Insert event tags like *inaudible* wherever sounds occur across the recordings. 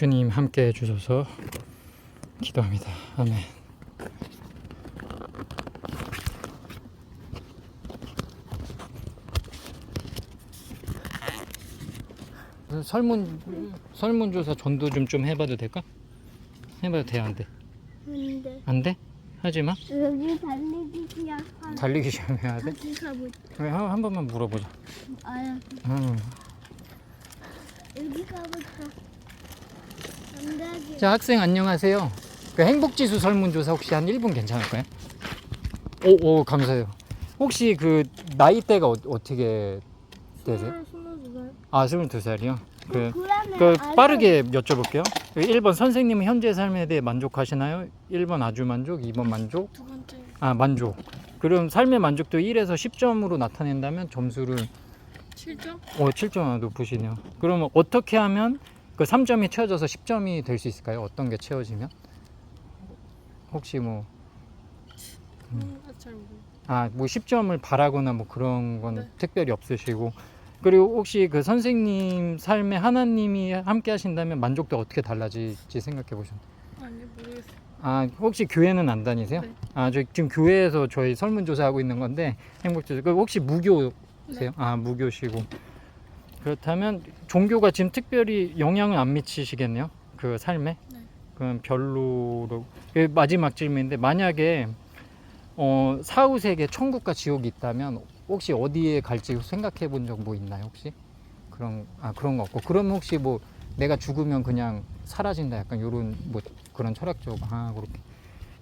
주님 함께 해주셔서 기도합니다. 아멘. 설문 설문조사 전도 좀 좀 해봐도 될까? 해봐도 돼 안 돼? 안 돼? 하지 마. 여기 달리기 시작한 달리기 시험 해야 돼? 그래, 한, 한 번만 물어보자. 아야 음. 여기 가보자. 자 학생 안녕하세요. 그 행복지수 설문조사 혹시 한 1분 괜찮을까요? 오, 오 감사해요. 혹시 그 나이대가 어, 어떻게 되세요? 아 22살이요? 그, 그러면 그 아야- 빠르게 여쭤볼게요. 그 1번 선생님은 현재 삶에 대해 만족하시나요? 1번 아주 만족, 2번 만족, 두 번째 아 만족. 그럼 삶의 만족도 1에서 10점으로 나타낸다면 점수를 7점? 어, 7점 높으시네요. 그러면 어떻게 하면 그 3점이 채워져서 10점이 될 수 있을까요? 어떤 게 채워지면? 혹시 뭐, 음. 아, 뭐 10점을 바라거나 뭐 그런 건 네. 특별히 없으시고. 그리고 혹시 그 선생님 삶에 하나님이 함께 하신다면 만족도 어떻게 달라질지 생각해 보셨나요? 아니 모르겠어. 아, 혹시 교회는 안 다니세요? 네. 아, 저 지금 교회에서 저희 설문조사하고 있는 건데, 행복조사. 그 혹시 무교세요? 네. 아, 무교시고. 그렇다면 종교가 지금 특별히 영향을 안 미치시겠네요? 그 삶에? 네. 그럼 별로로. 그 마지막 질문인데, 만약에, 어, 사후세계 천국과 지옥이 있다면, 혹시 어디에 갈지 생각해 본 적 뭐 있나요, 혹시? 그런, 아, 그런 거 없고. 그럼 혹시 뭐, 내가 죽으면 그냥 사라진다, 약간 요런, 뭐, 그런 철학적, 아, 그렇게.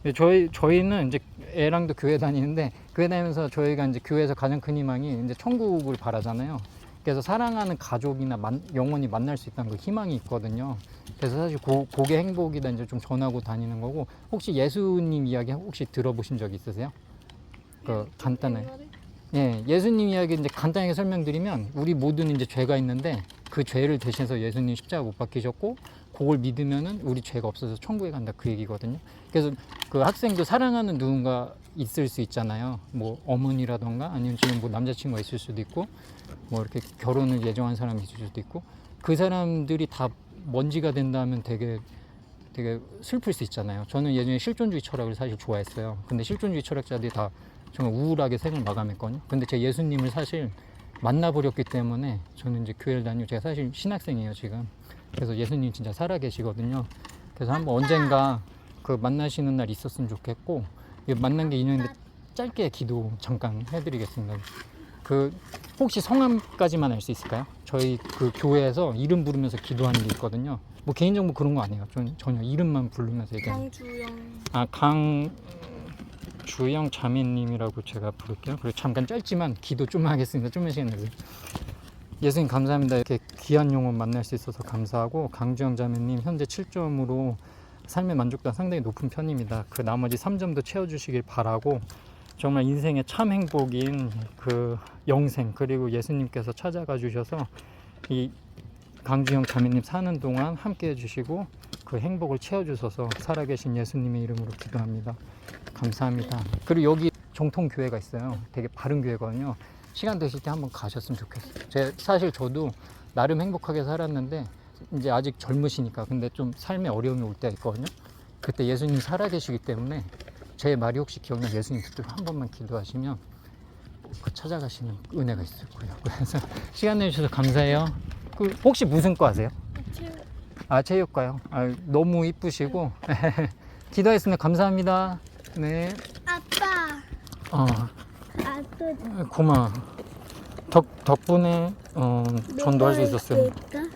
근데 저희, 저희는 이제 애랑도 교회 다니는데, 교회 다니면서 저희가 이제 교회에서 가장 큰 희망이 이제 천국을 바라잖아요. 그래서 사랑하는 가족이나 만- 영원히 만날 수 있다는 그 희망이 있거든요. 그래서 사실 고, 그게 행복이다 이제 좀 전하고 다니는 거고 혹시 예수님 이야기 혹시 들어보신 적 있으세요? 그 간단하게 예 예수님 이야기 이제 간단하게 설명드리면 우리 모두는 이제 죄가 있는데 그 죄를 대신해서 예수님 십자가 못 박히셨고 그걸 믿으면은 우리 죄가 없어서 천국에 간다 그 얘기거든요. 그래서 그 학생도 사랑하는 누군가 있을 수 있잖아요. 뭐 어머니라던가 아니면 지금 뭐 남자친구가 있을 수도 있고 뭐 이렇게 결혼을 예정한 사람이 있을 수도 있고 그 사람들이 다 먼지가 된다면 되게 되게 슬플 수 있잖아요. 저는 예전에 실존주의 철학을 사실 좋아했어요. 근데 실존주의 철학자들이 다 정말 우울하게 생을 마감했거든요. 근데 제 예수님을 사실 만나버렸기 때문에 저는 이제 교회를 다니고 제가 사실 신학생이에요 지금. 그래서 예수님 진짜 살아 계시거든요. 그래서 한번 언젠가 그 만나시는 날 있었으면 좋겠고 이 만난 게 인연인데 짧게 기도 잠깐 해드리겠습니다. 그 혹시 성함까지만 알 수 있을까요? 저희 그 교회에서 이름 부르면서 기도하는 게 있거든요. 뭐 개인정보 그런 거 아니에요. 전, 전혀 이름만 부르면서 얘기하는. 강주영. 아, 강 주영 자매님이라고 제가 부를게요. 그리고 잠깐 짧지만 기도 좀 하겠습니다. 좀만 시간 내세요. 예수님 감사합니다. 이렇게 귀한 영혼 만날 수 있어서 감사하고 강주영 자매님 현재 7점으로 삶의 만족도가 상당히 높은 편입니다. 그 나머지 3점도 채워주시길 바라고 정말 인생의 참 행복인 그 영생 그리고 예수님께서 찾아가 주셔서 이 강주영 자매님 사는 동안 함께 해주시고 그 행복을 채워주셔서 살아계신 예수님의 이름으로 기도합니다. 감사합니다. 그리고 여기 정통 교회가 있어요. 되게 바른 교회거든요. 시간 되실 때 한번 가셨으면 좋겠어요. 제 사실 저도 나름 행복하게 살았는데 이제 아직 젊으시니까 근데 좀 삶에 어려움이 올 때가 있거든요. 그때 예수님 살아계시기 때문에 제 말이 혹시 기억나 예수님 그때 한 번만 기도하시면 그 찾아가시는 은혜가 있을 거예요. *laughs* 그래서 시간 내주셔서 감사해요. 그 혹시 무슨 과 하세요? 아 체육과요. 아, 너무 이쁘시고 *laughs* 기도했습니다. 감사합니다. 네. 아빠. 어 아빠. 고마. 덕 덕분에 어 전도할 수 있었어요. 될까?